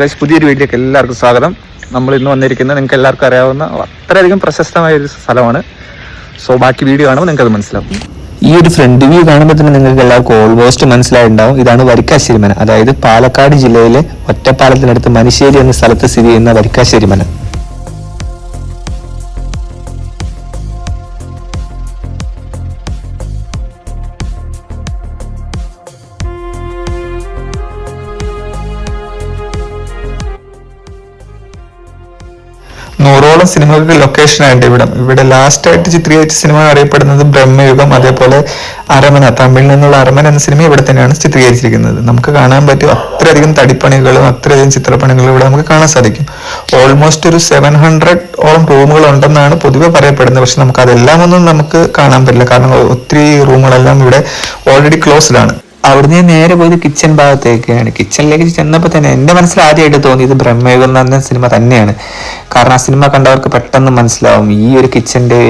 Guys പുതിയൊരു വീഡിയോക്ക് എല്ലാവർക്കും സ്വാഗതം. നമ്മൾ ഇന്ന് വന്നിരിക്കുന്നത് നിങ്ങൾക്ക് എല്ലാവർക്കും അറിയാവുന്ന അത്രയധികം പ്രശസ്തമായ ഒരു സ്ഥലമാണ്. സോ ബാക്കി വീഡിയോ കാണുമ്പോൾ നിങ്ങൾക്ക് അത് മനസ്സിലാവും. ഈ ഒരു ഫ്രണ്ട് വ്യൂ കാണുമ്പോൾ തന്നെ നിങ്ങൾക്ക് എല്ലാവർക്കും ഓൾമോസ്റ്റ് മനസ്സിലായിട്ടുണ്ടാവും. ഇതാണ് വരിക്കാശ്ശേരി മന അതായത് പാലക്കാട് ജില്ലയിലെ ഒറ്റപ്പാലത്തിനടുത്ത് മനുശ്ശേരി എന്ന സ്ഥലത്ത് സ്ഥിതി ചെയ്യുന്ന വരിക്കാശ്ശേരി മന നൂറോളം സിനിമകൾക്ക് ലൊക്കേഷൻ ആയിട്ട് ഇവിടെ. ഇവിടെ ലാസ്റ്റ് ആയിട്ട് ചിത്രീകരിച്ച സിനിമ അറിയപ്പെടുന്നത് ബ്രഹ്മയുഗം അതേപോലെ അരമന തമിഴിൽ നിന്നുള്ള അരമന എന്ന സിനിമ ഇവിടെ തന്നെയാണ് ചിത്രീകരിച്ചിരിക്കുന്നത്. നമുക്ക് കാണാൻ പറ്റും അത്രയധികം തടിപ്പണികളും അത്രയധികം ചിത്രപ്പണികളും ഇവിടെ നമുക്ക് കാണാൻ സാധിക്കും. ഓൾമോസ്റ്റ് ഒരു സെവൻ ഹൺഡ്രഡ് ഓളം റൂമുകൾ ഉണ്ടെന്നാണ് പൊതുവെ പറയപ്പെടുന്നത്. പക്ഷെ നമുക്ക് അതെല്ലാം ഒന്നും നമുക്ക് കാണാൻ പറ്റില്ല. കാരണം ഒത്തിരി റൂമുകളെല്ലാം ഇവിടെ ഓൾറെഡി ക്ലോസ്ഡ് ആണ്. അവിടുന്ന് ഞാൻ നേരെ പോയത് കിച്ചൺ ഭാഗത്തേക്കാണ്. കിച്ചണിലേക്ക് ചെന്നപ്പോൾ തന്നെ എന്റെ മനസ്സിൽ ആദ്യമായിട്ട് തോന്നിയത് ബ്രഹ്മയുഗം എന്ന് പറഞ്ഞ സിനിമ തന്നെയാണ്. കാരണം ആ സിനിമ കണ്ടവർക്ക് പെട്ടെന്ന് മനസ്സിലാവും. ഈ ഒരു കിച്ചന്റെ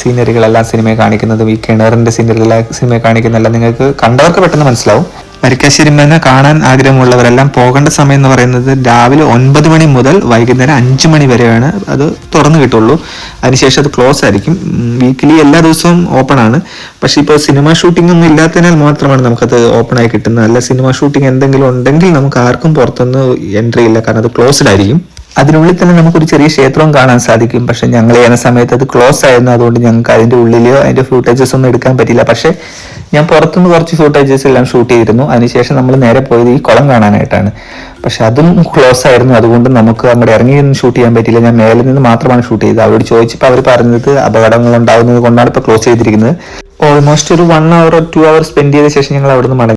സീനറികളെല്ലാം സിനിമയെ കാണിക്കുന്നതും ഈ കിണറിന്റെ സീനറികളെല്ലാം സിനിമയെ കാണിക്കുന്നതെല്ലാം നിങ്ങൾക്ക് കണ്ടവർക്ക് പെട്ടെന്ന് മനസ്സിലാവും. വരിക്കാശ്ശേരി മന കാണാൻ ആഗ്രഹമുള്ളവരെല്ലാം പോകേണ്ട സമയം എന്ന് പറയുന്നത് രാവിലെ ഒൻപത് മണി മുതൽ വൈകുന്നേരം അഞ്ച് മണി വരെയാണ്. അത് തുറന്നു കിട്ടുള്ളൂ. അതിനുശേഷം അത് ക്ലോസ് ആയിരിക്കും. വീക്കിലി എല്ലാ ദിവസവും ഓപ്പൺ ആണ്. പക്ഷേ ഇപ്പോൾ സിനിമ ഷൂട്ടിംഗ് ഒന്നും ഇല്ലാത്തതിനാൽ മാത്രമാണ് നമുക്കത് ഓപ്പൺ ആയി കിട്ടുന്നത്. അല്ല സിനിമ ഷൂട്ടിംഗ് എന്തെങ്കിലും ഉണ്ടെങ്കിൽ നമുക്ക് ആർക്കും പുറത്തുനിന്ന് എൻട്രി ഇല്ല. കാരണം അത് ക്ലോസ്ഡ് ആയിരിക്കും. അതിനുള്ളിൽ തന്നെ നമുക്കൊരു ചെറിയ ക്ഷേത്രവും കാണാൻ സാധിക്കും. പക്ഷെ ഞങ്ങൾ ചെയ്യുന്ന സമയത്ത് അത് ക്ലോസ് ആയിരുന്നു. അതുകൊണ്ട് ഞങ്ങൾക്ക് അതിന്റെ ഉള്ളിലെയോ അതിന്റെ ഫൂട്ടേജസ് ഒന്നും എടുക്കാൻ പറ്റില്ല. പക്ഷെ ഞാൻ പുറത്തുനിന്ന് കുറച്ച് ഫൂട്ടേജസ് എല്ലാം ഷൂട്ട് ചെയ്തിരുന്നു. അതിനുശേഷം നമ്മൾ നേരെ പോയത് ഈ കുളം കാണാനായിട്ടാണ്. പക്ഷെ അതും ക്ലോസ് ആയിരുന്നു. അതുകൊണ്ട് നമുക്ക് അങ്ങോട്ട് ഇറങ്ങി നിന്ന് ഷൂട്ട് ചെയ്യാൻ പറ്റില്ല ഞാൻ മേലിൽ നിന്ന് മാത്രമാണ് ഷൂട്ട് ചെയ്തത്. അവരോട് ചോദിച്ചപ്പോൾ അവർ പറഞ്ഞത് അപകടങ്ങൾ ഉണ്ടാകുന്നത് കൊണ്ടാണ് ഇപ്പോൾ ക്ലോസ് ചെയ്തിരിക്കുന്നത്. ഓൾമോസ്റ്റ് ഒരു one hour two hour spend ചെയ്ത ശേഷം ഞങ്ങൾ അവിടെ നിന്ന് മടങ്ങി.